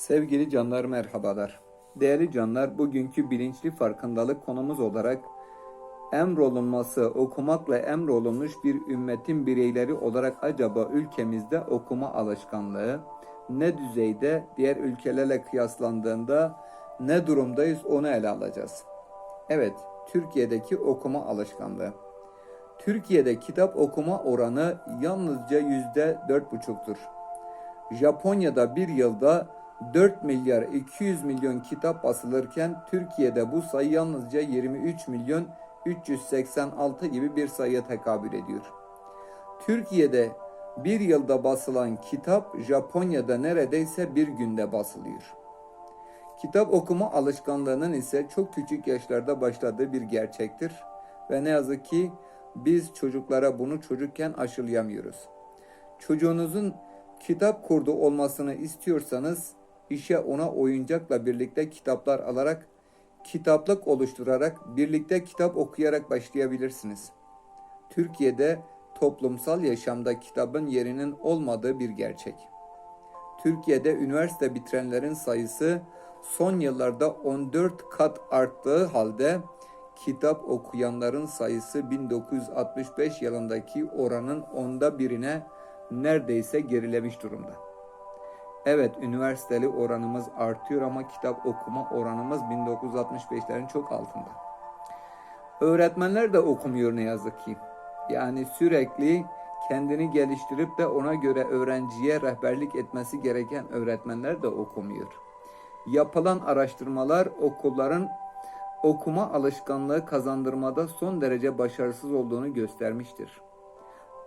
Sevgili canlar merhabalar. Değerli canlar bugünkü bilinçli farkındalık konumuz olarak emrolunması okumakla emrolunmuş bir ümmetin bireyleri olarak acaba ülkemizde okuma alışkanlığı ne düzeyde diğer ülkelerle kıyaslandığında ne durumdayız onu ele alacağız. Evet, Türkiye'deki okuma alışkanlığı. Türkiye'de kitap okuma oranı yalnızca yüzde dört buçuktur. Japonya'da bir yılda 4 milyar 200 milyon kitap basılırken Türkiye'de bu sayı yalnızca 23 milyon 386 gibi bir sayıya tekabül ediyor. Türkiye'de bir yılda basılan kitap Japonya'da neredeyse bir günde basılıyor. Kitap okuma alışkanlığının ise çok küçük yaşlarda başladığı bir gerçektir ve ne yazık ki biz çocuklara bunu çocukken aşılayamıyoruz. Çocuğunuzun kitap kurdu olmasını istiyorsanız işe ona oyuncakla birlikte kitaplar alarak kitaplık oluşturarak birlikte kitap okuyarak başlayabilirsiniz. Türkiye'de toplumsal yaşamda kitabın yerinin olmadığı bir gerçek. Türkiye'de üniversite bitirenlerin sayısı son yıllarda 14 kat arttığı halde kitap okuyanların sayısı 1965 yılındaki oranın onda birine neredeyse gerilemiş durumda. Evet üniversiteli oranımız artıyor ama kitap okuma oranımız 1965'lerin çok altında. Öğretmenler de okumuyor ne yazık ki. Yani sürekli kendini geliştirip de ona göre öğrenciye rehberlik etmesi gereken öğretmenler de okumuyor. Yapılan araştırmalar okulların okuma alışkanlığı kazandırmada son derece başarısız olduğunu göstermiştir.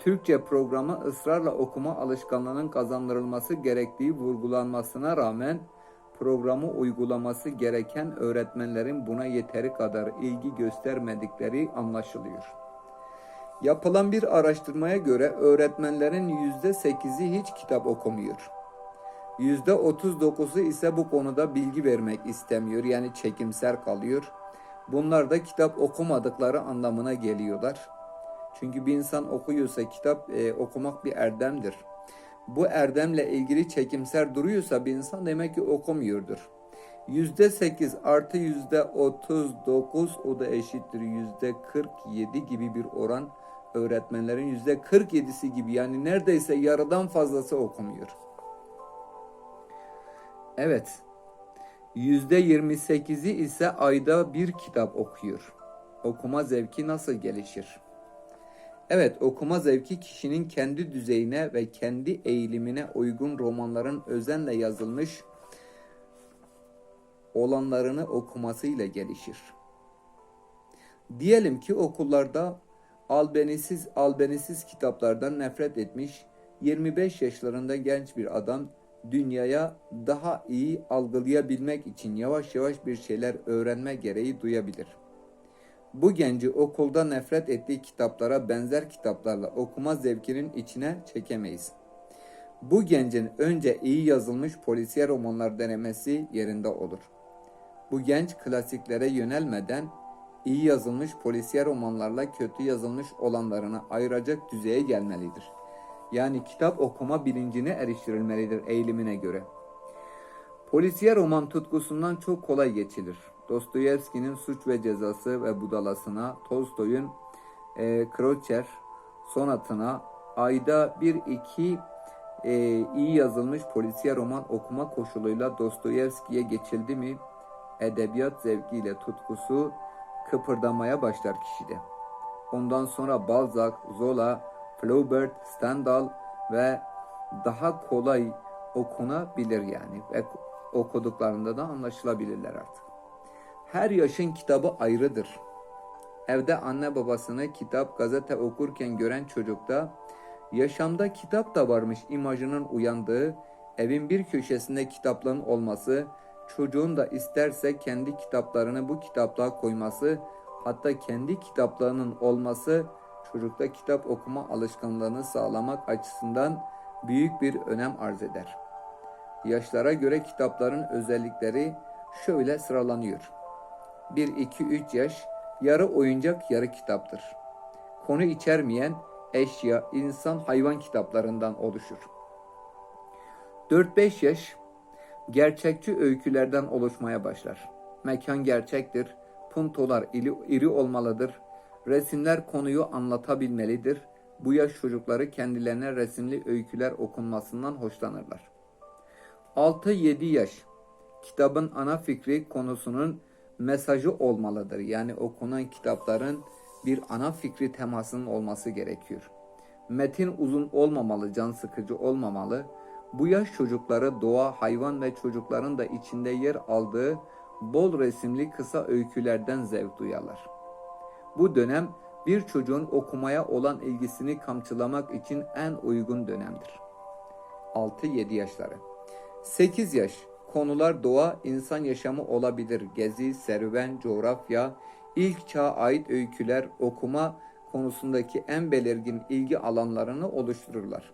Türkçe programı ısrarla okuma alışkanlığının kazandırılması gerektiği vurgulanmasına rağmen programı uygulaması gereken öğretmenlerin buna yeteri kadar ilgi göstermedikleri anlaşılıyor. Yapılan bir araştırmaya göre öğretmenlerin %8'i hiç kitap okumuyor. %39'u ise bu konuda bilgi vermek istemiyor yani çekimser kalıyor. Bunlar da kitap okumadıkları anlamına geliyorlar. Çünkü bir insan okuyorsa kitap e, okumak bir erdemdir. Bu erdemle ilgili çekimser duruyorsa bir insan demek ki okumuyordur. Yüzde sekiz artı yüzde otuz dokuz o da eşittir yüzde kırk yedi gibi bir oran öğretmenlerin yüzde kırk yedisi gibi yani neredeyse yarıdan fazlası okumuyor. Evet, yüzde yirmi sekizi ise ayda bir kitap okuyor. Okuma zevki nasıl gelişir? Evet, okuma zevki kişinin kendi düzeyine ve kendi eğilimine uygun romanların özenle yazılmış olanlarını okumasıyla gelişir. Diyelim ki okullarda albenisiz albenisiz kitaplardan nefret etmiş 25 yaşlarında genç bir adam dünyaya daha iyi algılayabilmek için yavaş yavaş bir şeyler öğrenme gereği duyabilir. Bu genci okulda nefret ettiği kitaplara benzer kitaplarla okuma zevkinin içine çekemeyiz. Bu gencin önce iyi yazılmış polisiye romanlar denemesi yerinde olur. Bu genç klasiklere yönelmeden iyi yazılmış polisiye romanlarla kötü yazılmış olanlarını ayıracak düzeye gelmelidir. Yani kitap okuma bilincine eriştirilmelidir eğilimine göre. Polisiye roman tutkusundan çok kolay geçilir. Dostoyevski'nin Suç ve Cezası ve Budalasına, Tolstoy'un e, Kroçer sonatına, ayda bir iki e, iyi yazılmış polisiye roman okuma koşuluyla Dostoyevski'ye geçildi mi, edebiyat zevkiyle tutkusu kıpırdamaya başlar kişide. Ondan sonra Balzac, Zola, Flaubert, Stendhal ve daha kolay okunabilir yani ve okuduklarında da anlaşılabilirler artık. Her yaşın kitabı ayrıdır. Evde anne babasını kitap, gazete okurken gören çocukta yaşamda kitap da varmış imajının uyandığı, evin bir köşesinde kitaplığın olması, çocuğun da isterse kendi kitaplarını bu kitaplığa koyması, hatta kendi kitaplarının olması çocukta kitap okuma alışkanlığını sağlamak açısından büyük bir önem arz eder. Yaşlara göre kitapların özellikleri şöyle sıralanıyor. 1-2-3 yaş yarı oyuncak yarı kitaptır. Konu içermeyen eşya, insan, hayvan kitaplarından oluşur. 4-5 yaş gerçekçi öykülerden oluşmaya başlar. Mekan gerçektir, puntolar iri, iri olmalıdır, resimler konuyu anlatabilmelidir. Bu yaş çocukları kendilerine resimli öyküler okunmasından hoşlanırlar. 6-7 yaş kitabın ana fikri konusunun mesajı olmalıdır. Yani okunan kitapların bir ana fikri temasının olması gerekiyor. Metin uzun olmamalı, can sıkıcı olmamalı. Bu yaş çocukları doğa, hayvan ve çocukların da içinde yer aldığı bol resimli kısa öykülerden zevk duyarlar. Bu dönem bir çocuğun okumaya olan ilgisini kamçılamak için en uygun dönemdir. 6-7 yaşları. 8 yaş konular doğa, insan yaşamı olabilir. Gezi, serüven, coğrafya, ilk çağa ait öyküler, okuma konusundaki en belirgin ilgi alanlarını oluştururlar.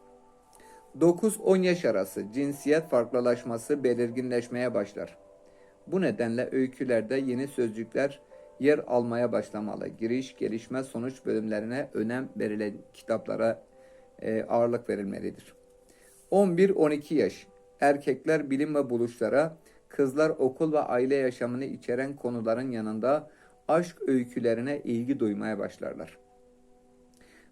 9-10 yaş arası cinsiyet farklılaşması belirginleşmeye başlar. Bu nedenle öykülerde yeni sözcükler yer almaya başlamalı. Giriş, gelişme, sonuç bölümlerine önem verilen kitaplara e, ağırlık verilmelidir. 11-12 yaş erkekler bilim ve buluşlara, kızlar okul ve aile yaşamını içeren konuların yanında aşk öykülerine ilgi duymaya başlarlar.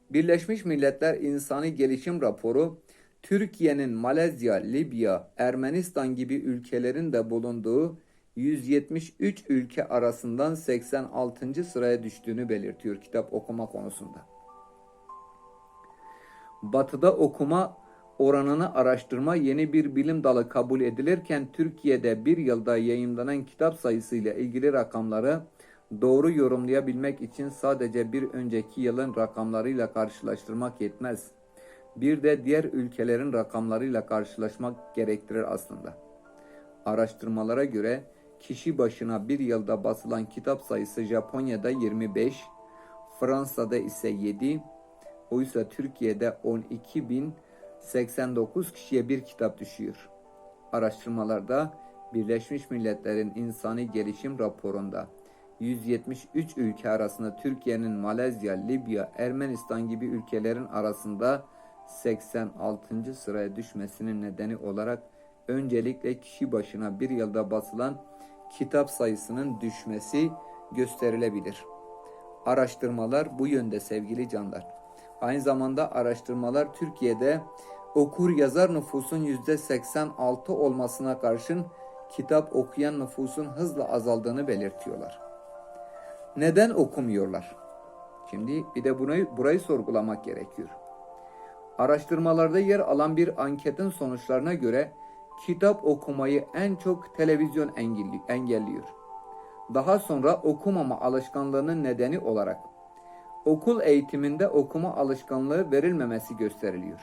Birleşmiş Milletler İnsani Gelişim Raporu, Türkiye'nin Malezya, Libya, Ermenistan gibi ülkelerin de bulunduğu 173 ülke arasından 86. sıraya düştüğünü belirtiyor kitap okuma konusunda. Batı'da okuma oranını araştırma yeni bir bilim dalı kabul edilirken Türkiye'de bir yılda yayımlanan kitap sayısıyla ilgili rakamları doğru yorumlayabilmek için sadece bir önceki yılın rakamlarıyla karşılaştırmak yetmez. Bir de diğer ülkelerin rakamlarıyla karşılaşmak gerektirir aslında. Araştırmalara göre kişi başına bir yılda basılan kitap sayısı Japonya'da 25, Fransa'da ise 7, oysa Türkiye'de 12 bin 89 kişiye bir kitap düşüyor. Araştırmalarda Birleşmiş Milletler'in İnsani Gelişim Raporu'nda 173 ülke arasında Türkiye'nin Malezya, Libya, Ermenistan gibi ülkelerin arasında 86. sıraya düşmesinin nedeni olarak öncelikle kişi başına bir yılda basılan kitap sayısının düşmesi gösterilebilir. Araştırmalar bu yönde sevgili canlar. Aynı zamanda araştırmalar Türkiye'de okur yazar nüfusun %86 olmasına karşın kitap okuyan nüfusun hızla azaldığını belirtiyorlar. Neden okumuyorlar? Şimdi bir de burayı, burayı sorgulamak gerekiyor. Araştırmalarda yer alan bir anketin sonuçlarına göre kitap okumayı en çok televizyon engelliyor. Daha sonra okumama alışkanlığının nedeni olarak okul eğitiminde okuma alışkanlığı verilmemesi gösteriliyor.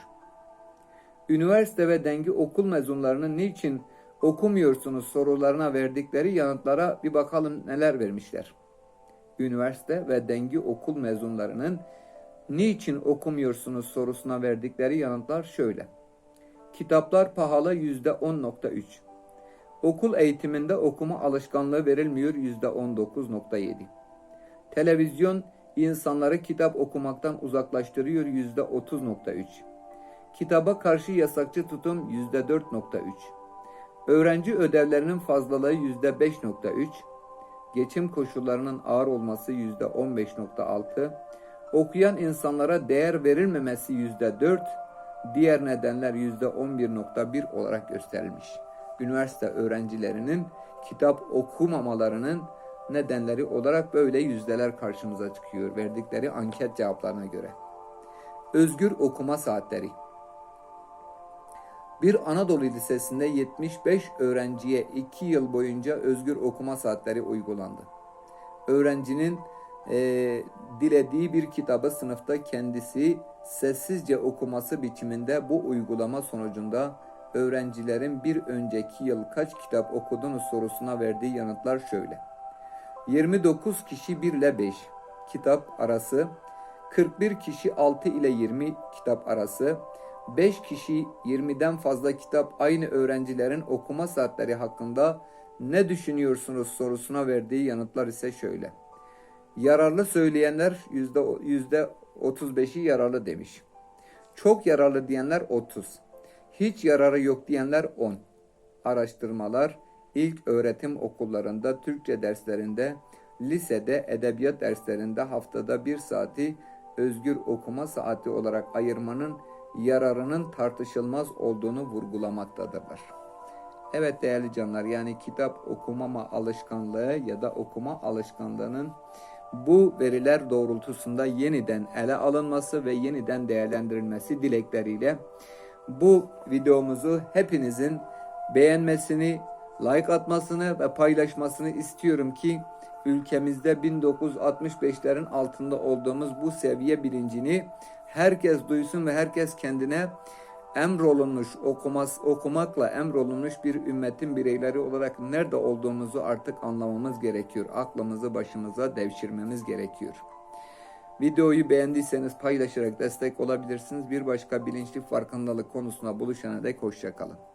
Üniversite ve dengi okul mezunlarının niçin okumuyorsunuz sorularına verdikleri yanıtlara bir bakalım neler vermişler. Üniversite ve dengi okul mezunlarının niçin okumuyorsunuz sorusuna verdikleri yanıtlar şöyle. Kitaplar pahalı %10.3. Okul eğitiminde okuma alışkanlığı verilmiyor %19.7. Televizyon insanları kitap okumaktan uzaklaştırıyor %30.3. Kitaba karşı yasakçı tutum %4.3. Öğrenci ödevlerinin fazlalığı %5.3. Geçim koşullarının ağır olması %15.6. Okuyan insanlara değer verilmemesi %4. Diğer nedenler %11.1 olarak gösterilmiş. Üniversite öğrencilerinin kitap okumamalarının nedenleri olarak böyle yüzdeler karşımıza çıkıyor verdikleri anket cevaplarına göre. Özgür okuma saatleri. Bir Anadolu Lisesi'nde 75 öğrenciye 2 yıl boyunca özgür okuma saatleri uygulandı. Öğrencinin e, dilediği bir kitabı sınıfta kendisi sessizce okuması biçiminde bu uygulama sonucunda öğrencilerin bir önceki yıl kaç kitap okudunuz sorusuna verdiği yanıtlar şöyle. 29 kişi 1 ile 5 kitap arası, 41 kişi 6 ile 20 kitap arası, 5 kişi 20'den fazla kitap aynı öğrencilerin okuma saatleri hakkında ne düşünüyorsunuz sorusuna verdiği yanıtlar ise şöyle. Yararlı söyleyenler yüzde 35'i yararlı demiş. Çok yararlı diyenler 30. Hiç yararı yok diyenler 10. araştırmalar ilk öğretim okullarında Türkçe derslerinde, lisede edebiyat derslerinde haftada bir saati özgür okuma saati olarak ayırmanın yararının tartışılmaz olduğunu vurgulamaktadırlar. Evet değerli canlar yani kitap okumama alışkanlığı ya da okuma alışkanlığının bu veriler doğrultusunda yeniden ele alınması ve yeniden değerlendirilmesi dilekleriyle bu videomuzu hepinizin beğenmesini, like atmasını ve paylaşmasını istiyorum ki ülkemizde 1965'lerin altında olduğumuz bu seviye bilincini herkes duysun ve herkes kendine emrolunmuş okumas, okumakla emrolunmuş bir ümmetin bireyleri olarak nerede olduğumuzu artık anlamamız gerekiyor. Aklımızı başımıza devşirmemiz gerekiyor. Videoyu beğendiyseniz paylaşarak destek olabilirsiniz. Bir başka bilinçli farkındalık konusuna buluşana dek hoşçakalın.